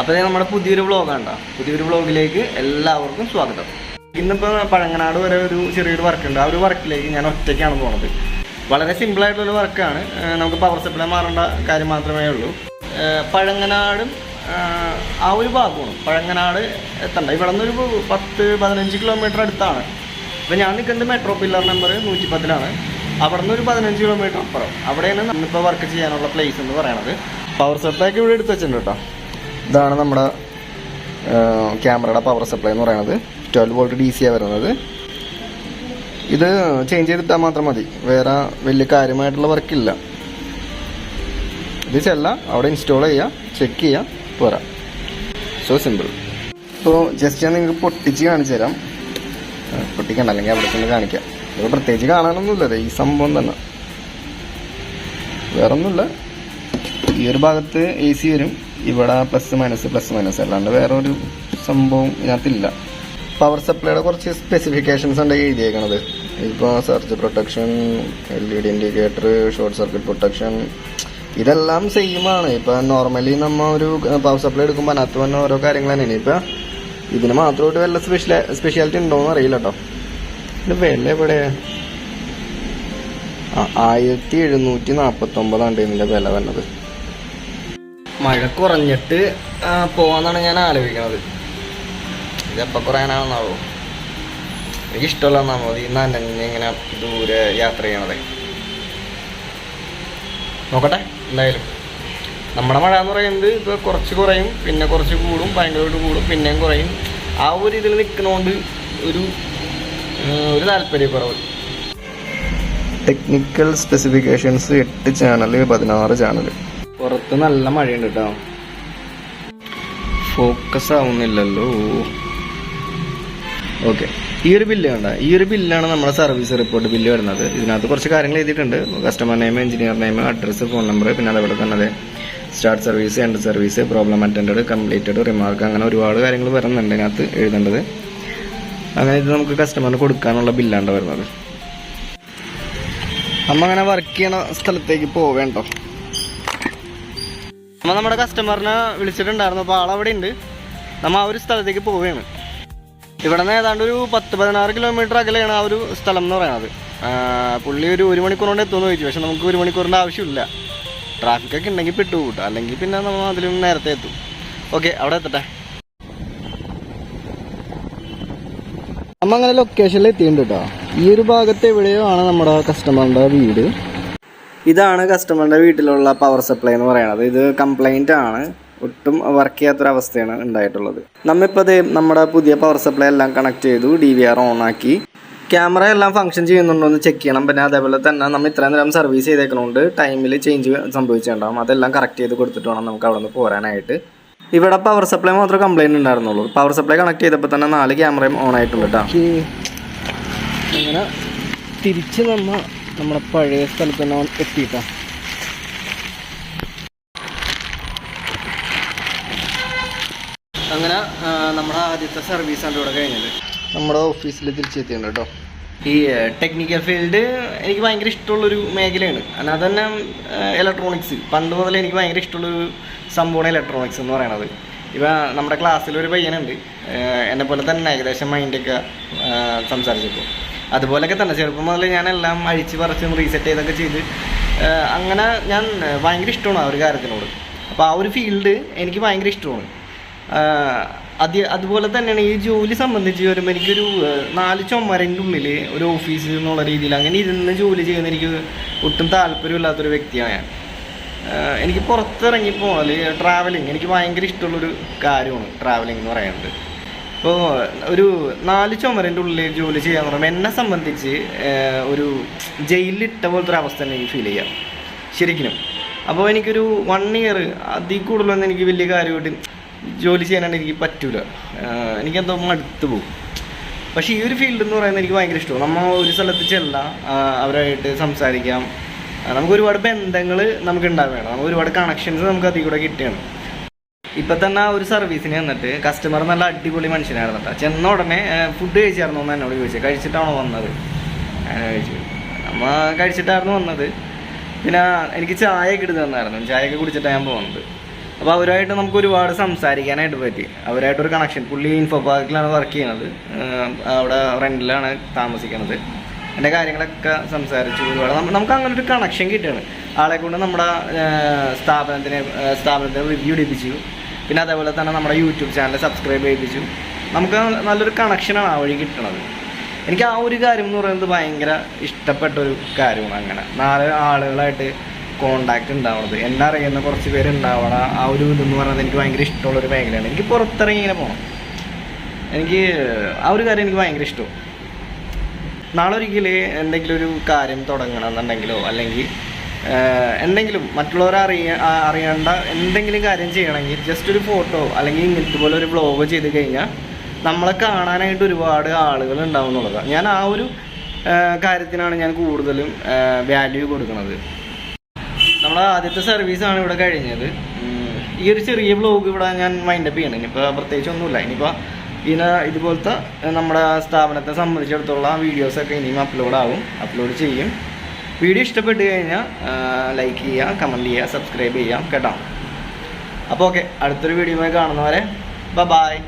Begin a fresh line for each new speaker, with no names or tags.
അപ്പോൾ നമ്മുടെ പുതിയൊരു വ്ളോഗാണ് പുതിയൊരു വ്ളോഗിലേക്ക് എല്ലാവർക്കും സ്വാഗതം. ഇന്നിപ്പോൾ പഴങ്ങനാട് വരെ ഒരു ചെറിയൊരു വർക്ക് ഉണ്ട്. ആ ഒരു വർക്കിലേക്ക് ഞാൻ ഒറ്റയ്ക്കാണ് പോണത്. വളരെ സിമ്പിൾ ആയിട്ടുള്ള വർക്കാണ് നമുക്ക് പവർ സപ്ലൈ മാറേണ്ട കാര്യം മാത്രമേ ഉള്ളൂ. പഴങ്ങനാടും ആ ഒരു ഭാഗമാണ്. പഴങ്ങനാട് എത്തണ്ട. ഇവിടെ നിന്നൊരു പത്ത് പതിനഞ്ച് കിലോമീറ്റർ അടുത്താണ്. അപ്പോൾ ഞാൻ നിൽക്കുന്നത് മെട്രോ പില്ലർ നമ്പർ നൂറ്റി പത്തിലാണ് അവിടെ നിന്ന് ഒരു പതിനഞ്ച് കിലോമീറ്റർ അപ്പുറം. അവിടെയാണ് നമ്മളിപ്പോൾ വർക്ക് ചെയ്യാനുള്ള പ്ലേസ് എന്ന് പറയണത്. പവർ സപ്ലൈ ഒക്കെ ഇവിടെ എടുത്ത് വെച്ചിട്ടുണ്ട് കേട്ടോ ഇതാണ് നമ്മുടെ ക്യാമറയുടെ പവർ സപ്ലൈ എന്ന് പറയുന്നത്. ട്വൽവ് വോൾട്ട് ഡി സി ആണ് വരുന്നത്. ഇത് ചേഞ്ച് ചെയ്തിട്ടാൽ മാത്രം മതി. വേറെ വലിയ കാര്യമായിട്ടുള്ള വർക്കില്ല ഇത് ചെല്ല അവിടെ ഇൻസ്റ്റാൾ ചെയ്യുക ചെക്ക് ചെയ്യുക പോരാ. സോ സിമ്പിൾ ഇപ്പോൾ ജസ്റ്റ് ഞാൻ നിങ്ങൾക്ക് പൊട്ടിച്ച് കാണിച്ചു തരാം. പൊട്ടിക്കണ്ട അല്ലെങ്കിൽ അവിടെ തന്നെ കാണിക്കാം. ഇത് പ്രത്യേകിച്ച് കാണാനൊന്നുമില്ല ഈ സംഭവം തന്നെ. വേറെ ഒന്നുമില്ല ഈ ഒരു ഭാഗത്ത് എ സി വരും. ഇവിടെ പ്ലസ് മൈനസ് പ്ലസ് മൈനസ് അല്ലാണ്ട് വേറെ ഒരു സംഭവം ഇതിനകത്തില്ല. പവർ സപ്ലൈയുടെ കുറച്ച് സ്പെസിഫിക്കേഷൻസ് ഉണ്ട് എഴുതിയേക്കണത്. ഇപ്പോൾ surge protection L E D indicator short circuit protection ഇതെല്ലാം സെയിം ആണ്. ഇപ്പൊ നോർമലി നമ്മൾ ഒരു പവർ സപ്ലൈ എടുക്കുമ്പോൾ അതിനകത്ത് വന്ന ഓരോ കാര്യങ്ങൾ തന്നെയാണ് ഇപ്പൊ ഇതിന് മാത്രമായിട്ട് വല്ല സ്പെഷ്യൽ സ്പെഷ്യാലിറ്റി ഉണ്ടോന്ന് അറിയില്ല കേട്ടോ ഇത് വില എവിടെ? ആ, ആയിരത്തി എഴുന്നൂറ്റി നാൽപ്പത്തൊമ്പതാണ് ഇതിന്റെ വില വന്നത്. മഴ കുറഞ്ഞിട്ട് പോവാന്നാണ് ഞാൻ ആലോചിക്കുന്നത് ഇതെപ്പോൾ കുറയാനാണെന്നാവോ എനിക്ക് ഇഷ്ടമല്ല ഒന്നാമത് ഈ നനഞ്ഞ് ഇങ്ങനെ ദൂരെ യാത്ര ചെയ്യണത്. നോക്കട്ടെ എന്തായാലും. നമ്മുടെ മഴ എന്ന് പറയുന്നത് ഇപ്പോൾ കുറച്ച് കുറയും പിന്നെ കുറച്ച് കൂടും ഭയങ്കരമായിട്ട് കൂടും പിന്നെയും കുറയും. ആ ഒരു ഇതിൽ നിൽക്കുന്നോണ്ട് ഒരു ഒരു ഒരു താല്പര്യക്കുറവ്. ടെക്നിക്കൽ സ്പെസിഫിക്കേഷൻസ് എട്ട് ചാനൽ പതിനാറ് ചാനൽ പുറത്ത് നല്ല മഴയുണ്ട് കേട്ടോ ഫോക്കസ് ആവുന്നില്ലല്ലോ. ഓക്കെ ഈ ഒരു ബില്ല് കണ്ട? ഈ ഒരു ബില്ലാണ് നമ്മുടെ സർവീസ് റിപ്പോർട്ട് ബില്ല് വരുന്നത്. ഇതിനകത്ത് കുറച്ച് കാര്യങ്ങൾ എഴുതിയിട്ടുണ്ട്. Customer name engineer name address phone number പിന്നെ അതേപോലെ തന്നെ അതെ start service end service problem attend completed remark അങ്ങനെ ഒരുപാട് കാര്യങ്ങൾ വരുന്നുണ്ട് ഇതിനകത്ത് എഴുതേണ്ടത്. അങ്ങനെ ഇത് നമുക്ക് കസ്റ്റമറിന് കൊടുക്കാനുള്ള ബില്ലാണ് വരുന്നത്. നമ്മ അങ്ങനെ വർക്ക് ചെയ്യണ സ്ഥലത്തേക്ക് പോവേണ്ടോ? നമ്മ നമ്മുടെ കസ്റ്റമറിനെ വിളിച്ചിട്ടുണ്ടായിരുന്നു. അപ്പോൾ ആളവിടെ ഉണ്ട്. നമ്മ ആ ഒരു സ്ഥലത്തേക്ക് പോവുകയാണ്. ഇവിടെ നിന്ന് ഏതാണ്ട് ഒരു പത്ത് പതിനാറ് കിലോമീറ്റർ അകലെയാണ് ആ ഒരു സ്ഥലം എന്ന് പറയുന്നത്. പുള്ളി ഒരു ഒരു മണിക്കൂർ കൊണ്ട് എത്തുമെന്ന് ചോദിച്ചു. പക്ഷെ നമുക്ക് ഒരു മണിക്കൂറിന്റെ ആവശ്യമില്ല. ട്രാഫിക് ഒക്കെ ഉണ്ടെങ്കിൽ പെട്ടു കൂട്ടും അല്ലെങ്കിൽ പിന്നെ നമ്മൾ അതിലും നേരത്തെ എത്തും. ഓക്കെ അവിടെ എത്തട്ടെ. നമ്മ അങ്ങനെ ലൊക്കേഷനിൽ എത്തിയിട്ടുണ്ട് കേട്ടോ ഈ ഒരു ഭാഗത്ത് എവിടെയോ ആണ് നമ്മുടെ കസ്റ്റമറിന്റെ വീട്. ഇതാണ് കസ്റ്റമറിന്റെ വീട്ടിലുള്ള പവർ സപ്ലൈ എന്ന് പറയുന്നത്. ഇത് കംപ്ലൈന്റ് ആണ്. ഒട്ടും വർക്ക് ചെയ്യാത്തൊരവസ്ഥയാണ് ഉണ്ടായിട്ടുള്ളത്. നമ്മിപ്പോൾ അതേ നമ്മുടെ പുതിയ പവർ സപ്ലൈ എല്ലാം കണക്ട് ചെയ്തു ഡി വി ആർ ഓൺ ആക്കി. ക്യാമറ എല്ലാം ഫംഗ്ഷൻ ചെയ്യുന്നുണ്ടോ എന്ന് ചെക്ക് ചെയ്യണം. പിന്നെ അതേപോലെ തന്നെ നമ്മൾ ഇത്രയും നേരം സർവീസ് ചെയ്തേക്കണോണ്ട് ടൈമിൽ ചേഞ്ച് സംഭവിച്ചിട്ടുണ്ടാകും അതെല്ലാം കറക്റ്റ് ചെയ്ത് കൊടുത്തിട്ട് വേണം നമുക്ക് അവിടെ നിന്ന് പോരാനായിട്ട്. ഇവിടെ പവർ സപ്ലൈ മാത്രം കംപ്ലൈന്റ് ഉണ്ടായിരുന്നുള്ളൂ. പവർ സപ്ലൈ കണക്ട് ചെയ്തപ്പോൾ തന്നെ നാല് ക്യാമറയും ഓൺ ആയിട്ടുണ്ട് കേട്ടോ അങ്ങനെ തിരിച്ച് നമ്മ നമ്മുടെ പഴയ സ്ഥലത്ത് തന്നെ എത്തിയിട്ടാ അങ്ങനെ നമ്മുടെ ആദ്യത്തെ സർവീസാണ് ഇവിടെ കഴിഞ്ഞത്. നമ്മുടെ ഓഫീസിൽ തിരിച്ചെത്തിയുണ്ട് കേട്ടോ. ഈ ടെക്നിക്കൽ ഫീൽഡ് എനിക്ക് ഭയങ്കര ഇഷ്ടമുള്ളൊരു മേഖലയാണ്. അല്ലാതെ തന്നെ ഇലക്ട്രോണിക്സ് പണ്ട് മുതൽ എനിക്ക് ഭയങ്കര ഇഷ്ടമുള്ളൊരു സംഭവമാണ് ഇലക്ട്രോണിക്സ് എന്ന് പറയണത്. ഇപ്പം നമ്മുടെ ക്ലാസ്സിലൊരു പയ്യനുണ്ട്. എന്നെപ്പോലെ പോലെ തന്നെ ഏകദേശം മൈൻഡൊക്കെ സംസാരിച്ചപ്പോൾ അതുപോലെയൊക്കെ തന്നെ. ചെറുപ്പം മുതൽ ഞാൻ എല്ലാം അഴിച്ച് പറിച്ചും റീസെറ്റ് ചെയ്തൊക്കെ ചെയ്ത് അങ്ങനെ ഞാൻ ഭയങ്കര ഇഷ്ടമാണ് ആ ഒരു കാര്യത്തിനോട്. അപ്പോൾ ആ ഒരു ഫീൽഡ് എനിക്ക് ഭയങ്കര ഇഷ്ടമാണ്. അത് അതുപോലെ തന്നെയാണ് ഈ ജോലി സംബന്ധിച്ച് വരുമ്പോൾ എനിക്കൊരു നാല് ചുമരന്റെ ഉള്ളിൽ ഒരു ഓഫീസ് എന്നുള്ള രീതിയിൽ അങ്ങനെ ഇരുന്ന് ജോലി ചെയ്യുന്ന എനിക്ക് ഒട്ടും താല്പര്യമില്ലാത്തൊരു വ്യക്തിയാണ് ഞാൻ. എനിക്ക് പുറത്തിറങ്ങി പോകൽ ട്രാവലിംഗ് എനിക്ക് ഭയങ്കര ഇഷ്ടമുള്ളൊരു കാര്യമാണ് ട്രാവലിംഗ് എന്ന് പറയുന്നത്. ഇപ്പോൾ ഒരു നാല് ചുമരിന്റെ ഉള്ളിൽ ജോലി ചെയ്യാൻ പറയുമ്പോൾ എന്നെ സംബന്ധിച്ച് ഒരു ജയിലിലിട്ട പോലത്തെ ഒരു അവസ്ഥ എനിക്ക് ഫീൽ ചെയ്യാം. ശരിക്കും അപ്പോൾ എനിക്കൊരു വൺ ഇയർ അതിൽ കൂടുതലൊന്നും എനിക്ക് വലിയ കാര്യമായിട്ട് ജോലി ചെയ്യാനായിട്ട് എനിക്ക് പറ്റൂല. എനിക്കെന്തോ മടുത്തു പോകും പക്ഷേ ഈ ഒരു ഫീൽഡ് എന്ന് പറയുന്നത് എനിക്ക് ഭയങ്കര ഇഷ്ടമാണ്. നമ്മൾ ഒരു സ്ഥലത്ത് ചെല്ലാം അവരായിട്ട് സംസാരിക്കാം. നമുക്ക് ഒരുപാട് ബന്ധങ്ങൾ നമുക്ക് ഉണ്ടാവുകയാണ് നമുക്ക് ഒരുപാട് കണക്ഷൻസ് നമുക്ക് അതിൽ കൂടെ കിട്ടുകയാണ്. ഇപ്പം തന്നെ ഒരു സർവീസിന് വന്നിട്ട് കസ്റ്റമർ നല്ല അടിപൊളി മനുഷ്യനായിരുന്നു ചെന്ന ഉടനെ ഫുഡ് കഴിച്ചായിരുന്നു എന്ന് എന്നോട് ചോദിച്ചത്. കഴിച്ചിട്ടാണോ വന്നത്? ഞാൻ കഴിച്ചു നമ്മ കഴിച്ചിട്ടായിരുന്നു വന്നത്. പിന്നെ എനിക്ക് ചായ ഒക്കെ എടുത്ത് തന്നായിരുന്നു. ചായ ഒക്കെ കുടിച്ചിട്ടാണ് ഞാൻ പോകുന്നത് അപ്പോൾ അവരുമായിട്ട് നമുക്ക് ഒരുപാട് സംസാരിക്കാനായിട്ട് പറ്റി. അവരായിട്ടൊരു കണക്ഷൻ പുള്ളി ഇൻഫോ പാർക്കിലാണ് വർക്ക് ചെയ്യുന്നത് അവിടെ റെന്റിലാണ് താമസിക്കുന്നത് എന്റെ കാര്യങ്ങളൊക്കെ സംസാരിച്ചു. ഒരുപാട് നമുക്ക് അങ്ങനെ ഒരു കണക്ഷൻ കിട്ടുകയാണ് ആളെ കൊണ്ട് നമ്മുടെ സ്ഥാപനത്തിനെ സ്ഥാപനത്തെ സ്ഥാപനത്തിന് റിവ്യൂ എടുപ്പിച്ചു. പിന്നെ അതേപോലെ തന്നെ നമ്മുടെ യൂട്യൂബ് ചാനൽ സബ്സ്ക്രൈബ് ചെയ്യിപ്പിച്ചു. നമുക്ക് നല്ലൊരു കണക്ഷനാണ് ആ വഴി കിട്ടണത്. എനിക്ക് ആ ഒരു കാര്യം എന്ന് പറയുന്നത് ഭയങ്കര ഇഷ്ടപ്പെട്ട ഒരു കാര്യമാണ് അങ്ങനെ. നാല് ആളുകളായിട്ട് കോണ്ടാക്ട് ഉണ്ടാവണത്. എന്നെ അറിയുന്ന കുറച്ച് പേര് ഉണ്ടാവണ ആ ഒരു ഇതെന്ന് പറയുന്നത് എനിക്ക് ഭയങ്കര ഇഷ്ടമുള്ള ഒരു മേഖലയാണ്. എനിക്ക് പുറത്തിറങ്ങി ഇങ്ങനെ പോകണം എനിക്ക് ആ ഒരു കാര്യം എനിക്ക് ഭയങ്കര ഇഷ്ടവും. നാളെ ഒരിക്കൽ എന്തെങ്കിലും ഒരു കാര്യം തുടങ്ങണം എന്നുണ്ടെങ്കിലോ അല്ലെങ്കിൽ എന്തെങ്കിലും മറ്റുള്ളവരെ അറിയ അറിയേണ്ട എന്തെങ്കിലും കാര്യം ചെയ്യണമെങ്കിൽ ജസ്റ്റ് ഒരു ഫോട്ടോ അല്ലെങ്കിൽ ഇങ്ങനത്തെ പോലെ ഒരു ബ്ലോഗ് ചെയ്ത് കഴിഞ്ഞാൽ നമ്മളെ കാണാനായിട്ട് ഒരുപാട് ആളുകൾ ഉണ്ടാവും എന്നുള്ളതാണ്. ഞാൻ ആ ഒരു കാര്യത്തിനാണ് ഞാൻ കൂടുതലും വാല്യൂ കൊടുക്കുന്നത്. നമ്മളെ ആദ്യത്തെ സർവീസാണ് ഇവിടെ കഴിഞ്ഞത്. ഈ ഒരു ചെറിയ ബ്ലോഗ് ഇവിടെ ഞാൻ മൈൻഡപ്പ് ചെയ്യണം. ഇനിയിപ്പോൾ പ്രത്യേകിച്ച് ഒന്നുമില്ല. ഇനിയിപ്പോൾ ഇതിനെ ഇതുപോലത്തെ നമ്മുടെ സ്ഥാപനത്തെ സംബന്ധിച്ചിടത്തോളം വീഡിയോസൊക്കെ ഇനിയും അപ്ലോഡ് ആവും. അപ്ലോഡ് ചെയ്യും. വീഡിയോ ഇഷ്ടപ്പെട്ട് കഴിഞ്ഞാൽ ലൈക്ക് ചെയ്യുക കമന്റ് ചെയ്യുക സബ്സ്ക്രൈബ് ചെയ്യാം കേട്ടോ. അപ്പോൾ ഓക്കെ അടുത്തൊരു വീഡിയോയുമായി കാണുന്നവരെ ബ ബായ്